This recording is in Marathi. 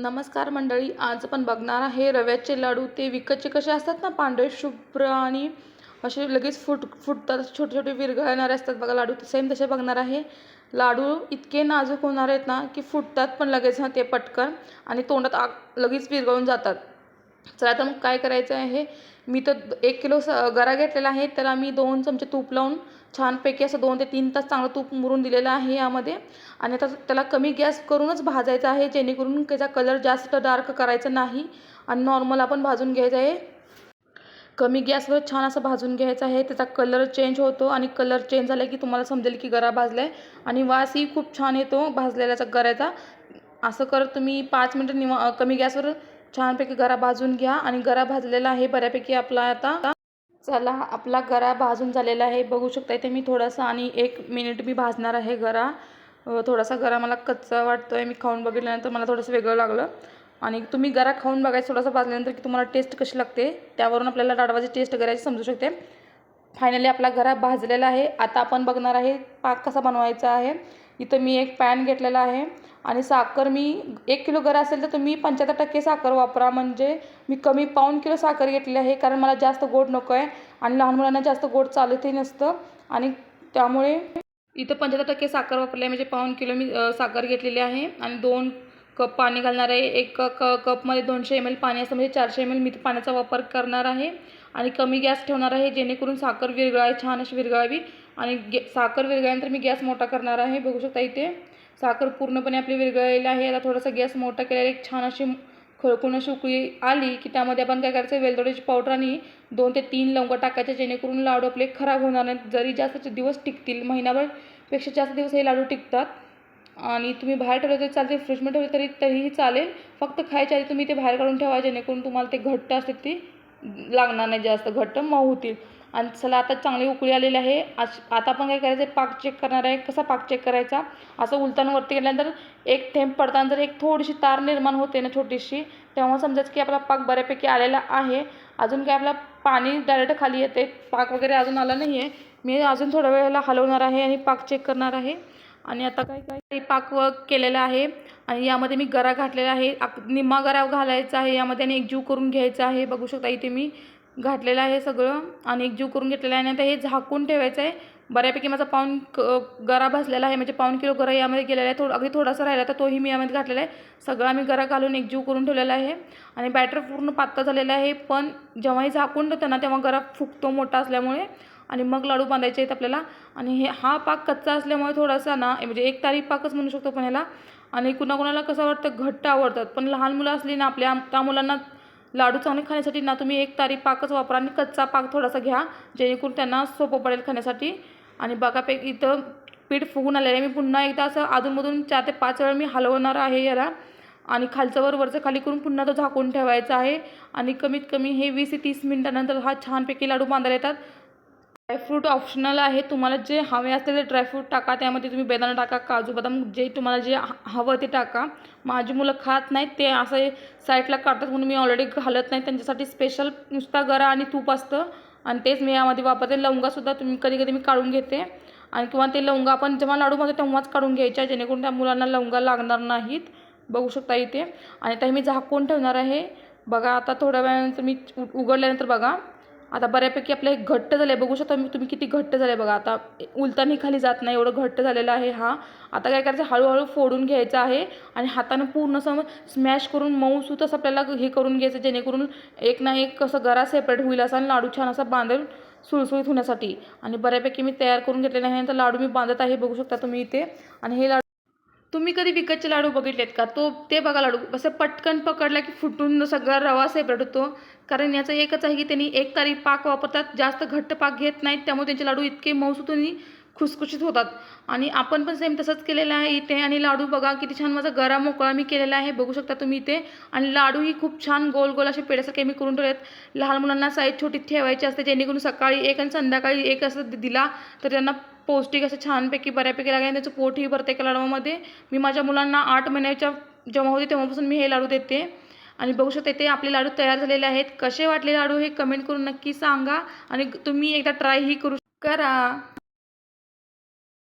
नमस्कार मंडळी आज आपण बघणार आहे रव्याचे लाडू. ते विकतचे कसे असतात ना पांढरे शुभ्र आणि असे लगेच फुट फुटतात छोटे छोटे विरघळणारे असतात बघा लाडू. सेम तसे बघणार आहे. लाडू इतके नाजूक होणार आहेत ना की फुटतात पण लगेच ना ते पटकन आणि तोंडात आग लगेच विरघळून जातात. चला तर मग काय करायचं आहे? मी तर एक किलो स गरा घेतलेला आहे त्याला मी दोन चमचे तूप लावून छानपैकी असं दोन ते तीन तास चांगलं तूप मुरून दिलेलं आहे यामध्ये. आणि आता त्याला कमी गॅस करूनच भाजायचं आहे जेणेकरून त्याचा कलर जास्त डार्क करायचा नाही आणि नॉर्मल आपण भाजून घ्यायचं आहे. कमी गॅसवर छान असं भाजून घ्यायचं आहे त्याचा कलर चेंज होतो आणि कलर चेंज झाला की तुम्हाला समजेल की गरा भाजला आहे आणि वासही खूप छान येतो भाजलेल्याचा गऱ्याचा. असं करत तुम्ही पाच मिनटं निवा कमी गॅसवर छानपैकी गरा भाजून घ्या आणि गरा भाजलेला आहे बऱ्यापैकी आपला आता. चला आपला गरा भाजून झालेला आहे. बघू शकता इथे मी थोडासा आणि एक मिनिट मी भाजणार आहे गरा. थोडासा गरा मला कच्चा वाटतो आहे मी खाऊन बघितल्यानंतर मला थोडंसं वेगळं लागलं. आणि तुम्ही गरा खाऊन बघायचं थोडासा भाजल्यानंतर की तुम्हाला टेस्ट कशी लागते त्यावरून आपल्याला डाडवाची टेस्ट करायची समजू शकते. फायनली आपला गरा भाजलेला आहे. आता आपण बघणार आहे पाक कसा बनवायचा आहे. इथं मी एक पॅन घेतलेला आहे. आणि साखर मी एक किलो गरा असेल तर तुम्ही पंच्याहत्तर टक्के साखर वापरा. म्हणजे मी कमी पाऊण किलो साखर घेतलेली आहे कारण मला जास्त गोड नको आहे. आणि लहान मुलांना जास्त गोड चालतही नसतं. आणि त्यामुळे इथं पंच्याहत्तर टक्के साखर वापरली आहे. म्हणजे पाऊण किलो मी साखर घेतलेली आहे. आणि दोन कप पाणी घालणार आहे. एक क कपमध्ये दोनशे एम एल पाणी असतं. म्हणजे चारशे एम एल मी पाण्याचा वापर करणार आहे. आणि कमी गॅस ठेवणार आहे जेणेकरून साखर विरघळावी छान अशी विरघळावी. आणि गे साखर विरघळल्यानंतर मी गॅस मोठा करणार आहे. बघू शकता इथे साखर पूर्णपणे आपली विरघळलेली आहे. आता थोडासा गॅस मोठा केलेला एक छान अशी खळकून अशी उकळी आली की त्यामध्ये आपण काय करायचं वेलदोड्याची पावडर आणि दोन ते तीन लवंग टाकायचे जेणेकरून लाडू आपले खराब होणार नाहीत. जरी जास्त दिवस टिकतील महिनाभरपेक्षा जास्त दिवस हे लाडू टिकतात. आणि तुम्ही बाहेर ठेवलं तरी चालते फ्रीजमध्ये ठेवले तरी तरीही चालेल. फक्त खायच्या आधी तुम्ही ते बाहेर काढून ठेवा जेणेकरून तुम्हाला ते घट्ट असते ती लागणार नाही जास्त. घट्ट मऊ होतील. आणि चला आता चांगली उकळी आलेली आहे. आज आता आपण काय करायचं आहे पाक चेक करणार आहे. कसा पाक चेक करायचा? असं उलताना वरती गेल्यानंतर एक थेंब पडताना जर एक थोडीशी तार निर्माण होते ना छोटीशी तेव्हा समजायचं की आपला पाक बऱ्यापैकी आलेला आहे. अजून काय आपला पाणी डायरेक्ट खाली येते. पाक वगैरे अजून आला नाही आहे मी अजून थोड्या वेळेला हलवणार आहे आणि पाक चेक करणार आहे. आणि आता काय काय पाक वर्क केलेला आहे. आणि यामध्ये मी गरा घातलेला आहे. आक निम्मा गरा घालायचा आहे यामध्ये आणि एकजीव करून घ्यायचा आहे. बघू शकता इथे मी. घातलेलं आहे सगळं आणि एकजीव करून घेतलेलं आहे आणि आता हे झाकून ठेवायचं आहे. बऱ्यापैकी माझा पाऊन क गरा भाजलेला आहे म्हणजे पाऊन किलो गरा यामध्ये गेलेला आहे. थोडं अगदी थोडासा राहिला तर तोही मी यामध्ये घातलेला आहे. सगळा मी गरा घालून एकजीव करून ठेवलेला आहे. आणि बॅटर पूर्ण पातळ झालेला आहे पण जेव्हाही झाकून ठेवतं ना तेव्हा गरा फुगतो मोठा असल्यामुळे. आणि मग लाडू बांधायचे आहेत आपल्याला. आणि हे हा पाक कच्चा असल्यामुळे थोडासा ना म्हणजे एक तारीख पाकच म्हणू शकतो पण ह्याला. आणि कुणाकुणाला कसं वाटतं घट्ट आवडतात. पण लहान मुलं असली ना आपल्या त्या मुलांना लाडू चांगले खाण्यासाठी ना तुम्ही एक तारी पाकच वापरा आणि कच्चा पाक थोडासा घ्या जेणेकरून त्यांना सोपं पडेल खाण्यासाठी. आणि बघापैकी इथं पीठ फुगून आलेलं आहे. मी पुन्हा एकदा असं अधूनमधून चार ते पाच वेळा मी हलवणार आहे याला. आणि खालचं वर वरचं खाली करून पुन्हा तो झाकून ठेवायचा आहे. आणि कमीत कमी हे वीस ते तीस मिनटानंतर हा छानपैकी लाडू बांधायला येतात. ड्रायफ्रूट ऑप्शनल आहे. तुम्हाला जे हवे असते ते ड्रायफ्रूट टाका. त्यामध्ये तुम्ही बेदाणा टाका काजू बदाम जे तुम्हाला जे हवं ते टाका. माझी मुलं खात नाहीत. ते असं साईडला काढतात म्हणून मी ऑलरेडी घालत नाही. त्यांच्यासाठी स्पेशल नुसता गरा आणि तूप असतं. आणि तेच मी यामध्ये वापरते. लवंगासुद्धा तुम्ही कधी कधी मी काढून घेते. आणि किंवा ते लवंगा आपण जेव्हा लाडू बनवतो तेव्हाच काढून घ्यायच्या जेणेकरून त्या मुलांना लवंगा लागणार नाहीत. बघू शकता इथे. आणि आता मी झाकून ठेवणार आहे. बघा आता थोड्या वेळानंतर मी उ- उघडल्यानंतर बघा. आता बऱ्यापैकी आपलं हे घट्ट झालं आहे बघू शकता मी तुम्ही किती घट्ट झालं आहे बघा. आता उलतानी खाली जात नाही एवढं घट्ट झालेलं आहे हा. आता काय करायचं हळूहळू फोडून घ्यायचं आहे आणि हातानं पूर्ण सम स्मॅश करून मऊसूत असं आपल्याला हे करून घ्यायचं जेणेकरून एक ना एक कसं गरा सेपरेट होईल असा आणि लाडू छान असा बांधेल सुळसुळीत होण्यासाठी. आणि बऱ्यापैकी मी तयार करून घेतलेले आहे तर लाडू मी बांधत आहे बघू शकता तुम्ही इथे. आणि हे लाडू तुम्ही कधी विकतचे लाडू बघितलेत का? तो ते बघा लाडू. असं पटकन पकडला की फुटून सगळा रवा सेपरेट होतो. कारण याचं एकच आहे की त्यांनी एक तारी पाक वापरतात जास्त घट्ट पाक घेत नाहीत त्यामुळे त्यांचे लाडू इतके मऊसूत आणि खुसखुशीत होतात. आणि आपण पण सेम तसंच केलेलं आहे इथे. आणि लाडू बघा किती छान माझा गरा मोकळा मी केलेला आहे. बघू शकता तुम्ही इथे. आणि लाडूही खूप छान गोल गोल असे पेड्यासारखे मी करून ठेवलेत. लहान मुलांना साईज छोटी ठेवायची असते जेणेकरून सकाळी एक आणि संध्याकाळी एक असं दिला तर त्यांना पौष्टिक असं छानपैकी बऱ्यापैकी लागेल आणि त्याचं पोटही भरते एका लाडवामध्ये. मी माझ्या मुलांना आठ महिन्याच्या जेव्हा होते तेव्हापासून मी हे लाडू देते. आणि बघू शकता ते आपले लाडू तयार झालेले आहेत. कसे वाटले लाडू हे कमेंट करून नक्की सांगा आणि तुम्ही एकदा ट्रायही करू करा.